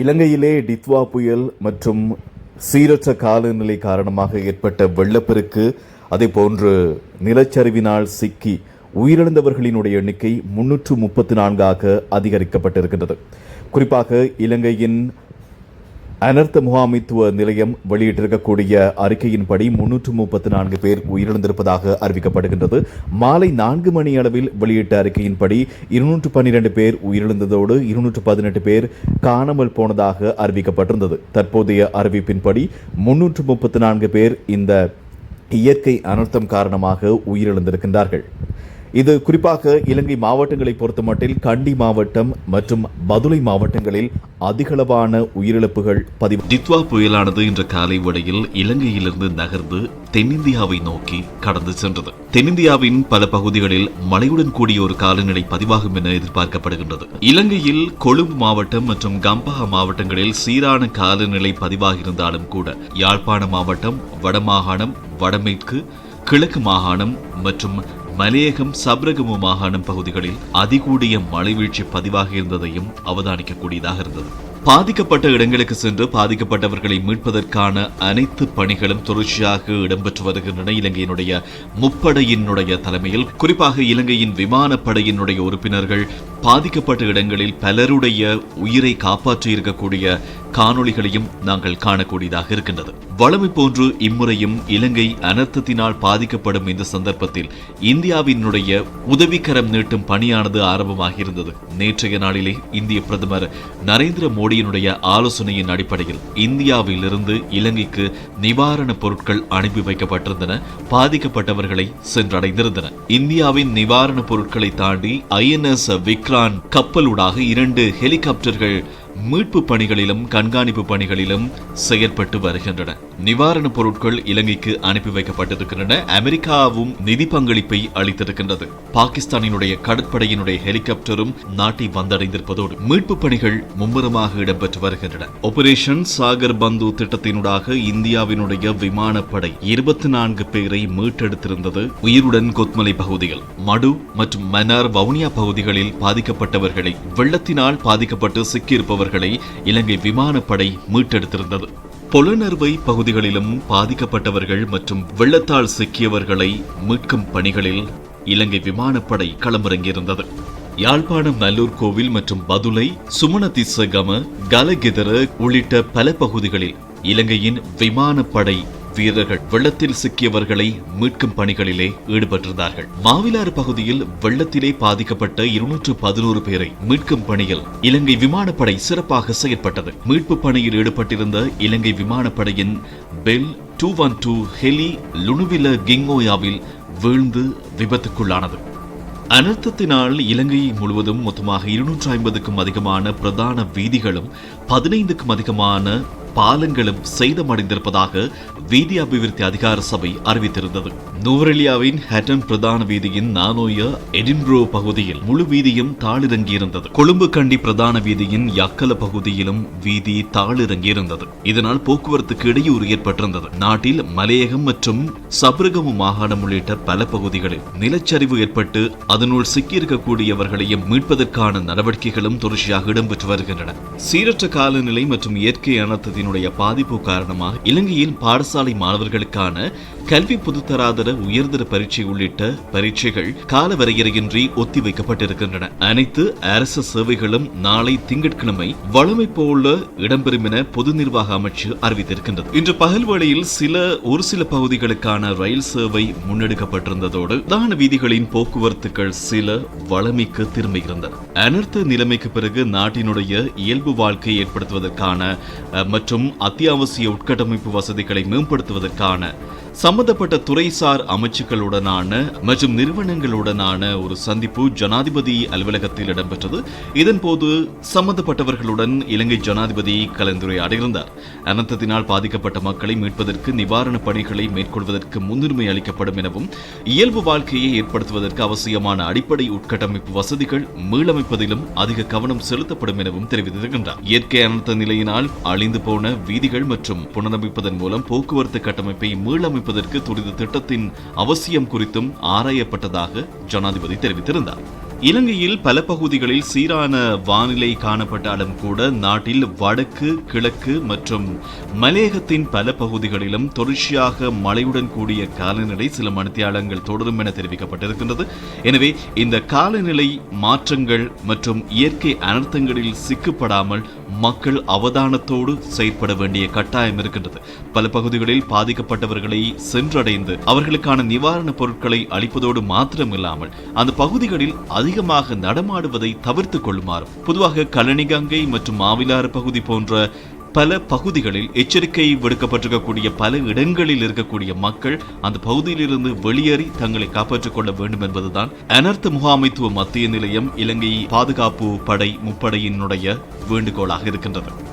இலங்கையிலே டித்வா புயல் மற்றும் சீரற்ற காலநிலை காரணமாக ஏற்பட்ட வெள்ளப்பெருக்கு அதேபோன்று நிலச்சரிவினால் சிக்கி உயிரிழந்தவர்களினுடைய எண்ணிக்கை முன்னூற்று முப்பத்து நான்காக அதிகரிக்கப்பட்டிருக்கின்றது. குறிப்பாக இலங்கையின் அனர்த்த முகாமித்துவ நிலையம் வெளியிட்டிருக்கக்கூடிய அறிக்கையின்படி முன்னூற்று முப்பத்து நான்கு பேர் உயிரிழந்திருப்பதாக அறிவிக்கப்படுகின்றது. மாலை நான்கு மணி அளவில் வெளியிட்ட அறிக்கையின்படி இருநூற்று பன்னிரண்டு பேர் உயிரிழந்ததோடு இருநூற்று பதினெட்டு பேர் காணாமல் போனதாக அறிவிக்கப்பட்டிருந்தது. தற்போதைய அறிவிப்பின்படி முன்னூற்று முப்பத்து நான்கு பேர் இந்த இயற்கை அனர்த்தம் காரணமாக உயிரிழந்திருக்கின்றார்கள். இது குறிப்பாக இலங்கை மாவட்டங்களை பொறுத்தமட்டில் கண்டி மாவட்டம் மற்றும் பதுளை மாவட்டங்களில் அதிகளவான உயிரிழப்புகள் பதிவு டித்வா புயலானது இன்று காலை வடையில் இலங்கையிலிருந்து நகர்ந்து தென்னிந்தியாவை நோக்கி கடந்து சென்றது. தென்னிந்தியாவின் பல பகுதிகளில் மழையுடன் கூடிய ஒரு காலநிலை பதிவாகும் என எதிர்பார்க்கப்படுகின்றது. இலங்கையில் கொழும்பு மாவட்டம் மற்றும் கம்பஹா மாவட்டங்களில் சீரான காலநிலை பதிவாகியிருந்தாலும் கூட யாழ்ப்பாண மாவட்டம் வடமாகாணம் வடமேற்கு கிழக்கு மாகாணம் மற்றும் மலையகம் மாகாணம் பகுதிகளில் அதிகூடிய மழை வீழ்ச்சி பதிவாக இருந்ததையும் அவதானிக்கக்கூடியதாக இருந்தது. பாதிக்கப்பட்ட இடங்களுக்கு சென்று பாதிக்கப்பட்டவர்களை மீட்பதற்கான அனைத்து பணிகளும் தொடர்ச்சியாக இடம்பெற்று வருகின்றன. இலங்கையினுடைய முப்படையினுடைய தலைமையில் குறிப்பாக இலங்கையின் விமானப்படையினுடைய உறுப்பினர்கள் பாதிக்கப்பட்ட இடங்களில் பலருடைய உயிரை காப்பாற்றி இருக்கக்கூடிய காணொளிகளையும் நாங்கள் காணக்கூடியதாக இருக்கின்றது. வளமை போன்று இம்முறையும் இலங்கை அனர்த்தத்தினால் பாதிக்கப்படும் இந்த சந்தர்ப்பத்தில் இந்தியாவினுடைய உதவிக்கரம் நீட்டும் பணியானது ஆரம்பமாகியிருந்தது. நேற்றைய நாளிலே இந்திய பிரதமர் நரேந்திர மோடியினுடைய ஆலோசனையின் அடிப்படையில் இந்தியாவிலிருந்து இலங்கைக்கு நிவாரணப் பொருட்கள் அனுப்பி வைக்கப்பட்டிருந்தன. பாதிக்கப்பட்டவர்களை சென்றடைந்திருந்தன. இந்தியாவின் நிவாரணப் பொருட்களை தாண்டி ஐஎன்எஸ் விக்ரான் கப்பலூடாக இரண்டு ஹெலிகாப்டர்கள் மீட்பு பணிகளிலும் கண்காணிப்பு பணிகளிலும் செயற்பட்டு வருகின்றன. நிவாரணப் பொருட்கள் இலங்கைக்கு அனுப்பி வைக்கப்பட்டிருக்கின்றன. அமெரிக்காவும் நிதி பங்களிப்பை அளித்திருக்கின்றது. பாகிஸ்தானினுடைய கடற்படையினுடைய ஹெலிகாப்டரும் நாட்டை வந்தடைந்திருப்பதோடு மீட்பு பணிகள் மும்முரமாக இடம்பெற்று வருகின்றன. ஆபரேஷன் சாகர் பந்து திட்டத்தினூடாக இந்தியாவினுடைய விமானப்படை இருபத்தி நான்கு பேரை மீட்டெடுத்திருந்தது உயிருடன் கொத்மலை பகுதியில். மடு மற்றும் மன்னார் வவுனியா பகுதிகளில் பாதிக்கப்பட்டவர்களை வெள்ளத்தினால் பாதிக்கப்பட்டு சிக்கியிருப்பவர்களை இலங்கை விமானப்படை மீட்டெடுத்திருந்தது. பொலனறுவை பகுதிகளிலும் பாதிக்கப்பட்டவர்கள் மற்றும் வெள்ளத்தால் சிக்கியவர்களை மீட்கும் பணிகளில் இலங்கை விமானப்படை களமிறங்கியிருந்தது. யாழ்ப்பாணம் நல்லூர் கோவில் மற்றும் பதுளை சுமணதிசகம கலகிதர உள்ளிட்ட பல பகுதிகளில் இலங்கையின் விமானப்படை வீரர்கள் வெள்ளத்தில் சிக்கியவர்களை மீட்கும் பணிகளிலே ஈடுபட்டிருந்தார்கள். மாவிலாறு பகுதியில் வெள்ளத்திலே பாதிக்கப்பட்ட இருநூற்று பதினோரு பேரை மீட்கும் பணியில் இலங்கை விமானப்படை சிறப்பாக செயற்பட்டது. மீட்பு பணியில் ஈடுபட்டிருந்த இலங்கை விமானப்படையின் Bell two one two heli Lunuwila கிங்கோயாவில் வீழ்ந்து விபத்துக்குள்ளானது. அனர்த்தத்தினால் இலங்கை முழுவதும் மொத்தமாக இருநூற்று ஐம்பதுக்கும் அதிகமான பிரதான வீதிகளும் பதினைந்துக்கும் அதிகமான பாலங்களும் சேதமடைந்திருப்பதாக வீதி அபிவிருத்தி அதிகார சபை அறிவித்திருந்தது. நூவரெலியாவின் ஹட்டன் பிரதான வீதியின் நானோய எடின்ப்ரோ பகுதியில் முழு வீதியும் தாளிறங்கியிருந்தது. கொழும்பு கண்டி பிரதான வீதியின் யக்கல பகுதியிலும் வீதி தாளிறங்கியிருந்தது. இதனால் போக்குவரத்துக்கு இடையூறு ஏற்பட்டிருந்தது. நாட்டில் மலையகம் மற்றும் சபரகமு மாகாணம் உள்ளிட்ட பல பகுதிகளில் நிலச்சரிவு ஏற்பட்டு அதனுள் சிக்கியிருக்கக்கூடியவர்களையும் மீட்பதற்கான நடவடிக்கைகளும் தொடர்ச்சியாக இடம்பெற்று வருகின்றன. சீரற்ற காலநிலை மற்றும் இயற்கை அனர்த்தத்தின் அனர்த்தத்தினுடைய பாதிப்பு காரணமாக இலங்கையில் பாடசாலை மாணவர்களுக்கான கல்வி பொதுத்தராதர உயர்தர பரீட்சை உள்ளிட்ட பரீட்சைகள் காலவரையறையின்றி ஒத்திவைக்கப்பட்டிருக்கின்றன. அனைத்து அரசு சேவைகளும் நாளை திங்கட்கிழமை வளமை போல இடம்பெறும் என பொது நிர்வாக அமைச்சு அறிவித்திருக்கின்றது. இன்று பகல் வேளையில் சில ஒரு சில பகுதிகளுக்கான ரயில் சேவை முன்னெடுக்கப்பட்டிருந்ததோடு தான வீதிகளின் போக்குவரத்துகள் சில வளமைக்கு திரும்பியிருந்தன. அனர்த்த நிலைமைக்கு பிறகு நாட்டினுடைய இயல்பு வாழ்க்கையை ஏற்படுத்துவதற்கான மற்றும் மற்றும் அத்தியாவசிய உட்கட்டமைப்பு வசதிகளை மேம்படுத்துவதற்கான சம்பந்தப்பட்ட துறைசார் அமைச்சுக்களுடனான மற்றும் நிறுவனங்களுடனான ஒரு சந்திப்பு ஜனாதிபதி அலுவலகத்தில் இடம்பெற்றது. இதன்போது சம்பந்தப்பட்டவர்களுடன் இலங்கை ஜனாதிபதி கலந்துரையாடியிருந்தார் அனர்த்தத்தினால் பாதிக்கப்பட்ட மக்களை மீட்பதற்கு நிவாரணப் பணிகளை மேற்கொள்வதற்கு முன்னுரிமை அளிக்கப்படும் எனவும் இயல்பு வாழ்க்கையை ஏற்படுத்துவதற்கு அவசியமான அடிப்படை உட்கட்டமைப்பு வசதிகள் மீளமைப்பதிலும் அதிக கவனம் செலுத்தப்படும் எனவும் தெரிவித்திருக்கின்றார். இயற்கை அனர்த்த நிலையினால் அழிந்து போன வீதிகள் மற்றும் புனரமைப்பதன் மூலம் போக்குவரத்து கட்டமைப்பை மீளமைப்பதற்கு துரித திட்டத்தின் அவசியம் குறித்தும் ஆராயப்பட்டதாக ஜனாதிபதி தெரிவித்திருந்தார். இலங்கையில் பல பகுதிகளில் சீரான வானிலை காணப்பட்டாலும் கூட நாட்டில் வடக்கு கிழக்கு மற்றும் மலையகத்தின் பல பகுதிகளிலும் தொடர்ச்சியாக மழையுடன் கூடிய காலநிலை சில மணித்தியாலங்கள் தொடரும் என தெரிவிக்கப்பட்டிருக்கின்றது. எனவே இந்த காலநிலை மாற்றங்கள் மற்றும் இயற்கை அனர்த்தங்களில் சிக்கப்படாமல் மக்கள் அவதானத்தோடு செயற்பட வேண்டிய கட்டாயம் இருக்கின்றது. பல பகுதிகளில் பாதிக்கப்பட்டவர்களை சென்றடைந்து அவர்களுக்கான நிவாரணப் பொருட்களை அளிப்பதோடு மாத்திரமில்லாமல் அந்த பகுதிகளில் அதிகமாக நடமாடுவதை தவிர்த்துக் கொள்ளுமாறும். பொதுவாக கழனிகங்கை மற்றும் மாவிலாறு பகுதி போன்ற பல பகுதிகளில் எச்சரிக்கை விடுக்கப்பட்டிருக்கக்கூடிய பல இடங்களில் இருக்கக்கூடிய மக்கள் அந்த பகுதியிலிருந்து வெளியேறி தங்களை காப்பாற்றிக் கொள்ள வேண்டும் என்பதுதான் அனர்த்த முகாமைத்துவ மத்திய நிலையம் இலங்கை பாதுகாப்பு படை முப்படையினுடைய வேண்டுகோளாக இருக்கின்றது.